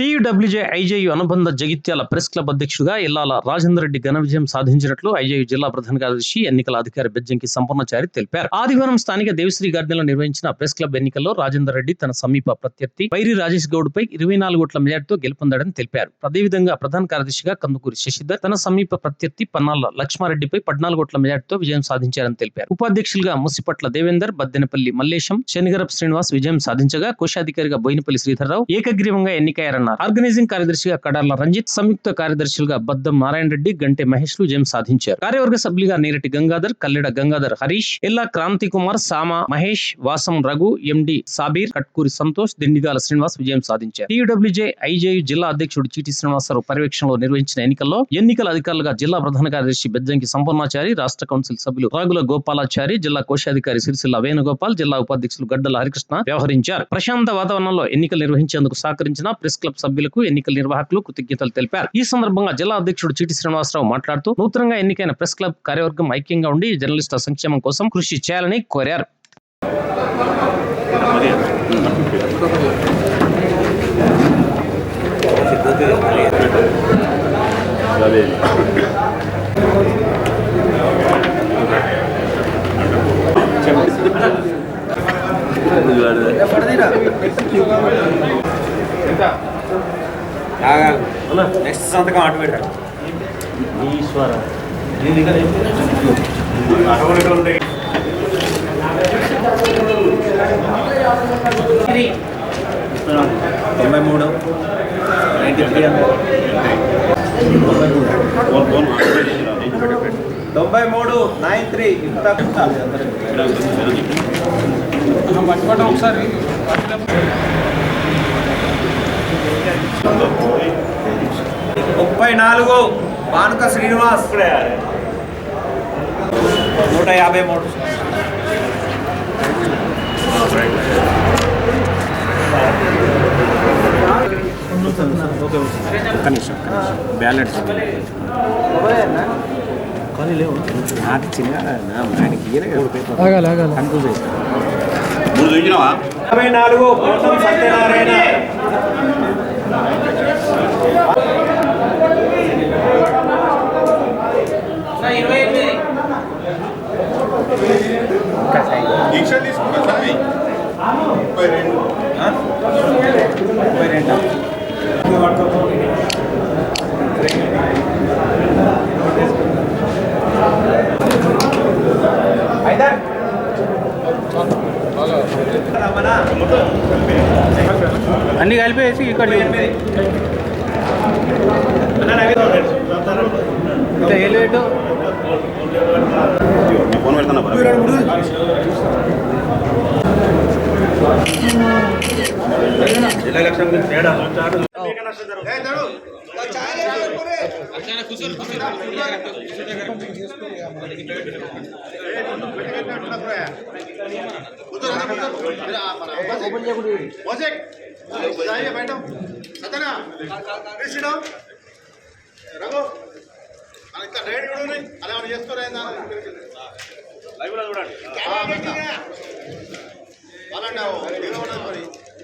TUWJ IJU అనుబంధ Jagtial press club అధ్యక్షుడిగా ఇల్లాల రాజేందర్ రెడ్డి ఘన విజయం సాధించినట్లు ఐజేయు జిల్లా ప్రధాన కార్యదర్శి ఎన్నికల అధికారి బెజ్జంకి సంపూర్ణచారి తెలిపారు. ఆదివారం స్థానిక దేవిశ్రీ గార్డెన్లో నిర్వహించిన ప్రెస్ క్లబ్ ఎన్నికల్లో రాజేందర్ రెడ్డి తన సమీప ప్రత్యర్థి పైరి రాజేష్ గౌడ్ పై ఇరవై నాలుగు ఓట్ల మెజార్టీతో గెలుపొందాడని తెలిపారు. అదేవిధంగా ప్రధాన కార్యదర్శిగా కందుకూరి శశిధర్ తన సమీప ప్రత్యర్థి పన్నాల లక్ష్మారెడ్డిపై పద్నాలుగు ఓట్ల మెజార్టీతో విజయం సాధించారని తెలిపారు. ఉపాధ్యక్షులుగా ముసిపట్ల దేవేందర్ బద్దెనపల్లి మల్లేశం శనిగరప్ శ్రీనివాస్ విజయం సాధించగా కోశాధికారిగా బోయినపల్లి శ్రీధర్రావు ఏకగ్రీవంగా ఎన్నికయ్యారన్నారు ఆర్గనైజింగ్ కార్యదర్శిగా కడార్ల రంజిత్ సంయుక్త కార్యదర్శులుగా బద్దం నారాయణ రెడ్డి గంటే మహేష్లు విజయం సాధించారు. కార్యవర్గ సభ్యులుగా నేరటి గంగాధర్ కల్లెడ గంగాధర్ హరీష్ ఎల్లా క్రాంతి కుమార్ సామ మహేష్ వాసం రఘు ఎండి సాబీర్ కట్కూరి సంతోష్ దిండిగాల శ్రీనివాస్ విజయం సాధించారు. టీయూడబ్ల్యూజే ఐజేయు జిల్లా అధ్యక్షుడు చీటి శ్రీనివాసరావు పర్యవేక్షణలో నిర్వహించిన ఎన్నికల్లో ఎన్నికల అధికారులుగా జిల్లా ప్రధాన కార్యదర్శి బెజ్జంకి సంపూర్ణాచారి రాష్ట్ర కౌన్సిల్ సభ్యులు రాగుల గోపాలాచారి జిల్లా కోశాధికారి సిరిసిల్ల వేణుగోపాల్ జిల్లా ఉపాధ్యక్షులు గడ్డల హరికృష్ణ వ్యవహరించారు. ప్రశాంత వాతావరణంలో ఎన్నికలు నిర్వహించేందుకు సహకరించిన ప్రెస్ క్లబ్ సభ్యులకు ఎన్నికల నిర్వాహకులు కృతజ్ఞతలు తెలిపారు. ఈ సందర్భంగా జిల్లా అధ్యక్షుడు చీటి శ్రీనివాసరావు మాట్లాడుతూ నూతనంగా ఎన్నికైన ప్రెస్ క్లబ్ కార్యవర్గం ఐక్యంగా ఉండి జర్నలిస్టుల సంక్షేమం కోసం కృషి చేయాలని కోరారు. నెక్స్ట్ సంతకం అటు పెట్టాడు తొంభై మూడు. నైంటీ త్రీ తొంభై మూడు నైన్ త్రీ. ముప్పై నాలుగు బానుక శ్రీనివాస్. నూట యాభై మూడు. బ్యాలెట్ కానీ లేవు నాకు చిన్న ఆయనకి కన్ఫ్యూజ్ మూడు చూసినావా యాభై నాలుగు గౌతమ్ సత్యనారాయణ దీక్ష తీసుకున్నా సాయి ముప్పై రెండు. ముప్పై రెండు అన్ని కలిపేసి ఇక్కడ ఇంత ఏ రేటు ఫోన్ పెడతాను జిల్లా ఎలక్షన్ రేట్ చూడండి అలా ఏమైనా చూడండి అలాంటి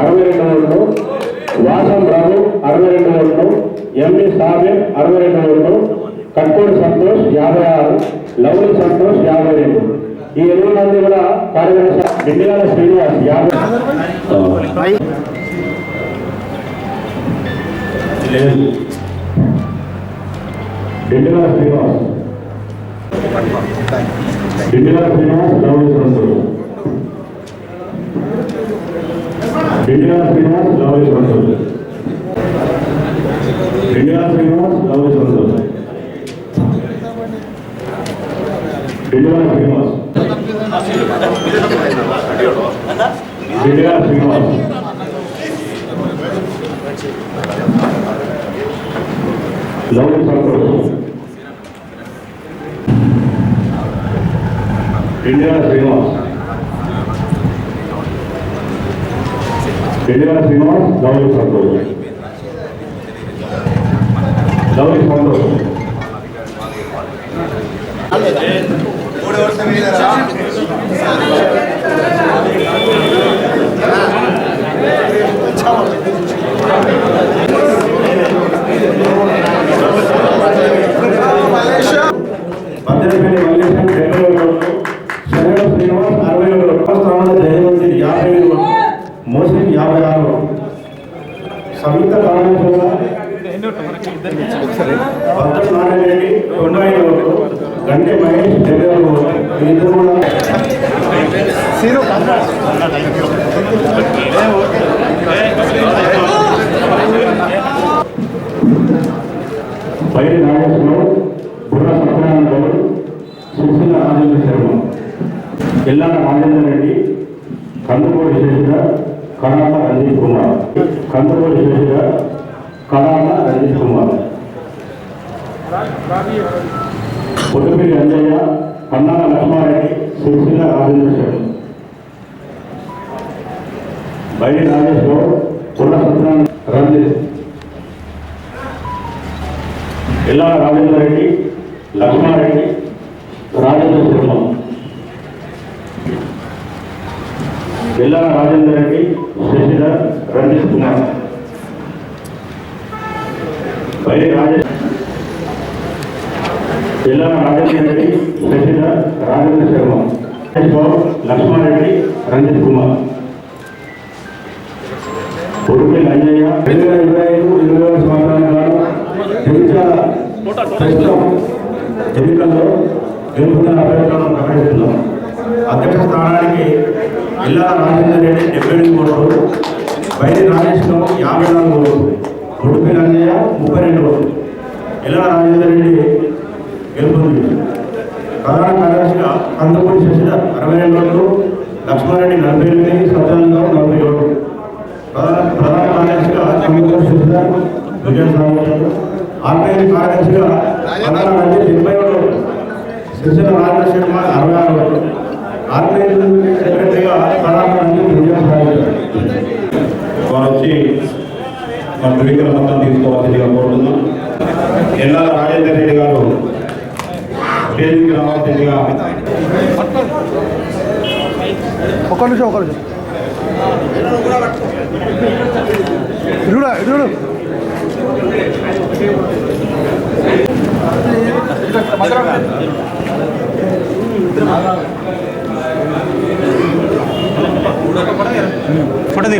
అరవై రెండు ఓట్లు వాసం రావు అరవై రెండు ఓట్లు ఎండి సాబిర్ అరవై రెండు ఓట్లు కట్కోడి సంతోష్ యాభై ఆరు లవ్లీ సంతోష్ యాభై రెండు. ఈ ఎనిమిది మంది కూడా కార్యదర్శి బిండిగాల శ్రీనివాస్ యాభై. లేదు. Srinivas. Bindigala Srinivas lovely Santosh. India Srinivas lovely Santosh India Srinivas lovely Santosh India Srinivas India Srinivas love Santosh India Srinivas బిడ్డగా శ్రీనివాస్ లవ్ సంతోష్. లవ్ సంతోష్. మూడు వర్షం మీదరా భద్రపల్లి మల్లేశం డెబ్బై ఒకటి శరణం శ్రీనివాస్ అరవై ఒకటి స్థానాల జయవంతి యాభై ఐదు మోసం యాభై ఆరు సంయుక్త కారణంగా భద్ర నారాయణరెడ్డి తొంభై ఐదు ఒకటి గంటే మహేష్ డెబ్బై ఒకటి వీరిద్దరు కూడా పైరి నాగేశ్వరరావు బుర్ర సత్యనారాయణ గౌడ్ సుశీల రాజేంద్ర శర్మ. ఎల్లాడ రాజేంద్ర రెడ్డి కందుకూరి శేషిధర్ కడాల రంజిత్ కుమార్. కందుకోటి శేషిధర్ కడాల రంజిత్ కుమార్. పొట్టుపల్లి అంజయ్య పన్నాల లక్ష్మారెడ్డి సుశీల రాజేంద్ర శర్మ. బయట రాజేశ్వరం కుల సత్రాన్ని రన్ చేసింది ఇలా రాజేంద్ర రెడ్డి లక్ష్మారెడ్డి రాజేంద్ర శర్మ. ఎల్లాల రాజేంద్ర రెడ్డి శశిధర్ రంజిత్ కుమార్. పై రాజేష్ జిల్లా రాజేంద్ర రెడ్డి శశిధర్ రాజేంద్ర శర్మ. లక్ష్మారెడ్డి రంజిత్ కుమార్. ఉడుపల్లి అంజయ్య రెండు వేల ఇరవై ఐదు ఇరవై ఆరు సంవత్సరాల ప్రస్తుతం ఎన్నికల్లో గెలుపుతున్న అభ్యర్థులను ప్రకటిస్తున్నాం. అధ్యక్ష స్థానానికి జిల్లా రాజేందర్ రెడ్డి డెబ్బై ఎనిమిది ఓట్లు బైరి నాగేశ్వరం యాభై నాలుగు ఓట్లు ఉడుపల్లి అంజయ్య ముప్పై రెండు ఓట్లు. ఇల్లా రాజేందర్ రెడ్డి ధృవీకరణ మొత్తం తీసుకోవాల్సిందిగా కోరుతున్నాం ఎల్లాల రాజేందర్ రెడ్డి గారు స్టేజ్కి రావాల్సిందిగా ఒక్క నిమిషం ఒక్క నిమిషం ఇరుడా ఇరుడు ఫోటో తీ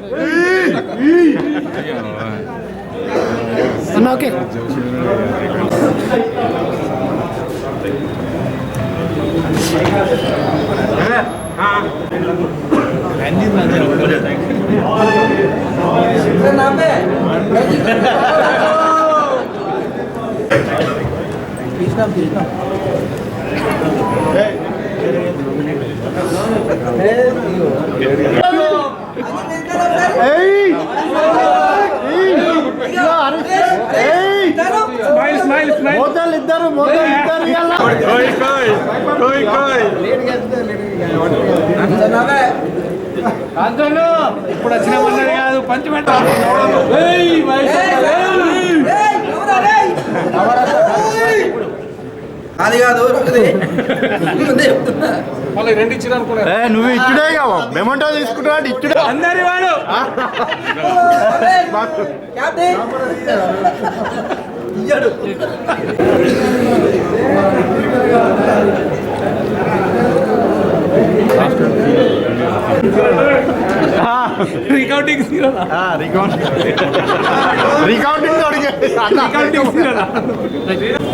తెల్లకి వేసుకుని కంగ్రాచులేషన్ అన్న ఓకే మోతాలు ఇద్దరు మోతాలు ఇద్దరు ఇప్పుడు వచ్చిన మన్నది కాదు పంచమెట్ట అది కాదు. ముందే చెప్తున్నా. నువ్వు ఇచ్చుడే కావా. మెమంటో తీసుకుంటా ఇచ్చుడే అందరి వాడు. ఇయ్యడు. రికౌంటింగ్ రికౌంటింగ్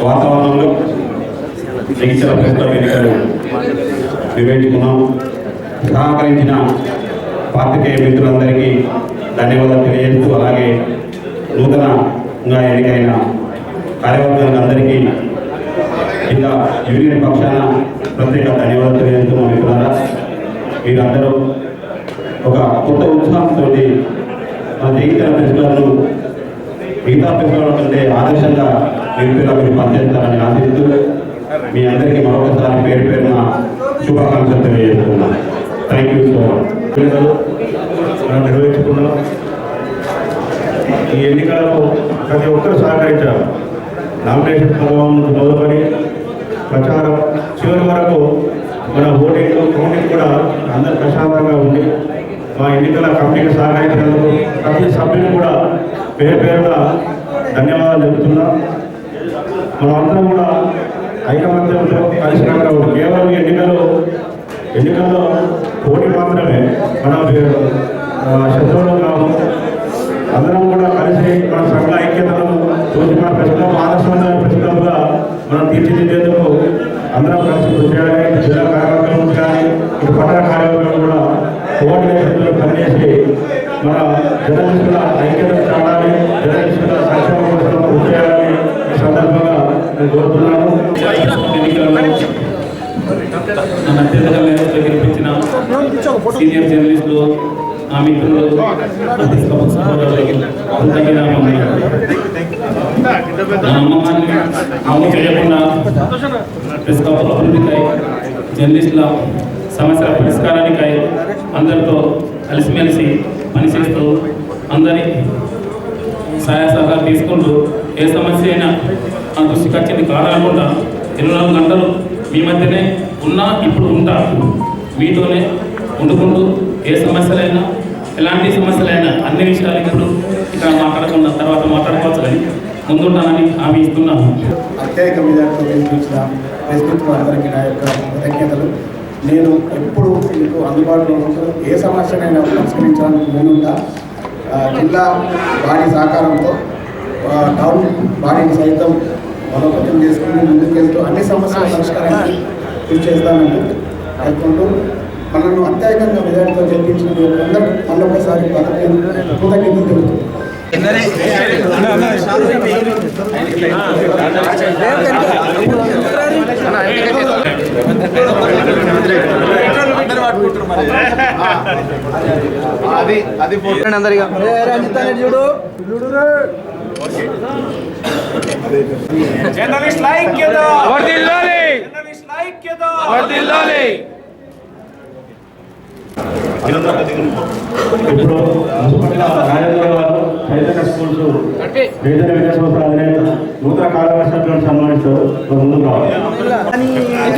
వాతావరణంలో జగిత్యాల ప్రభుత్వ ఎన్నికలు నిర్వహించుకున్నాం. సహకరించిన పాత్రికేయ మిత్రులందరికీ ధన్యవాదాలు తెలియజేస్తూ అలాగే నూతనంగా ఎన్నికైన కార్యవర్గానికి అందరికీ జిల్లా యూనియన్ పక్షాన ప్రత్యేక ధన్యవాదాలు తెలియజేస్తున్నాం మిత్రులారా. మీరందరూ ఒక కొత్త ఉత్సాహంతో మన జగిత్యాల ప్రెసిడెంట్ను మిగతా ప్రిన్సిపల్ కంటే ఆదర్శంగా మీరు మీరు పనిచేస్తారని ఆశిస్తూ మీ అందరికీ మరొకసారి పేరు పేరున శుభాకాంక్షలు తెలియజేస్తున్నా థ్యాంక్ యూ సో మచ్ మనం నిర్వహించుకున్నాం ఈ ఎన్నికలకు ప్రతి ఒక్కరు సహకరించారు నామినేషన్ ప్రభావం మొదలుకొని ప్రచారం చివరి వరకు మన ఓటింగ్ కౌంటింగ్ కూడా అందరు ప్రశాంతంగా ఉంది మా ఎన్నికల కమిటీకి సహకరించినందుకు ప్రతి సభ్యులు కూడా పేరు పేరున ధన్యవాదాలు చెబుతున్నాం. మనమందరం కూడా ఐకమత్యంతో కలిసినట్టుగా ఉంది కేవలం ఎన్నికలు ఎన్నికల్లో పోటీ మాత్రమే. మన ఆ, శత్రువులు కాము. అందరం కూడా కలిసి మన సంఘ ఐక్యతను చూసి మన ప్రశ్న ఆదర్శవంతమైన ప్రశ్నలుగా మనం తీర్చిదిద్దేందుకు అందరం కలిసి కృషి చేయాలి జిల్లా కార్యవర్గం కానీ ఇటు పట్టణ కార్యవర్గం కూడా కోఆర్డినేషన్లో పనిచేసి మన జర్నలిస్టుల సీనియర్ జర్నలిస్టులు నా మిత్రులు అమలు చేయకుండా ప్రెస్ అభివృద్ధికై జర్నలిస్టుల సమస్యల పరిష్కారానికై అందరితో కలిసిమెలిసి పనిచేస్తూ అందరి సహాయ సహకారం తీసుకుంటూ ఏ సమస్య అయినా నా దృష్టికి వచ్చింది కాదనకుండా ఇరవై నాలుగు గంటలు మీ మధ్యనే ఉన్నా ఇప్పుడు ఉంటా. మీతోనే వండుకుంటూ ఏ సమస్యలైనా ఎలాంటి సమస్యలైనా అన్ని విషయాలు ఇప్పుడు ఇక్కడ మాట్లాడకుండా తర్వాత మాట్లాడుకోవచ్చు కానీ ముందుంటానని హామీ ఇస్తున్నాను. అత్యధిక మెజార్టీతో గెలిపించిన ప్రెస్ మిత్రులందరికీ నా యొక్క కృతజ్ఞతలు. నేను ఎప్పుడు మీకు అందుబాటులో ఉంటూ ఏ సమస్యనైనా పరిష్కరించడానికి ముందుగా జిల్లా బాడీ సహకారంతో టౌన్ బాడీని సైతం బలోపేతం చేసుకుని ముందుకెళ్తూ అన్ని సమస్యల పరిష్కారానికి కృషి చేస్తామని పేర్కొంటూ మనల్ని అత్యధికంగా మెజార్టీతో గెలిపించిన అందరూ మళ్ళొకసారి కృతజ్ఞతలు అది అది అందరిగా జర్నలిస్ట్ వర్ధిల్లాలి జర్నలిస్ట్ వర్ధిల్లాలి ఇప్పుడు రాజేంద్ర గారు చైతన్య స్కూల్స్ చైతన్య విద్యా సంస్థ అధినేత నూతన కార్యవర్షాలను సన్మానిస్తారు మరి ముందుకు రావాలి. ఆయన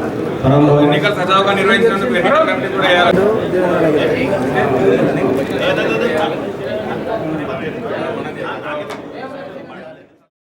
ఎన్నికలు సజావుగా నిర్వహించినందుకు ఎన్నికల కమిటీ కూడా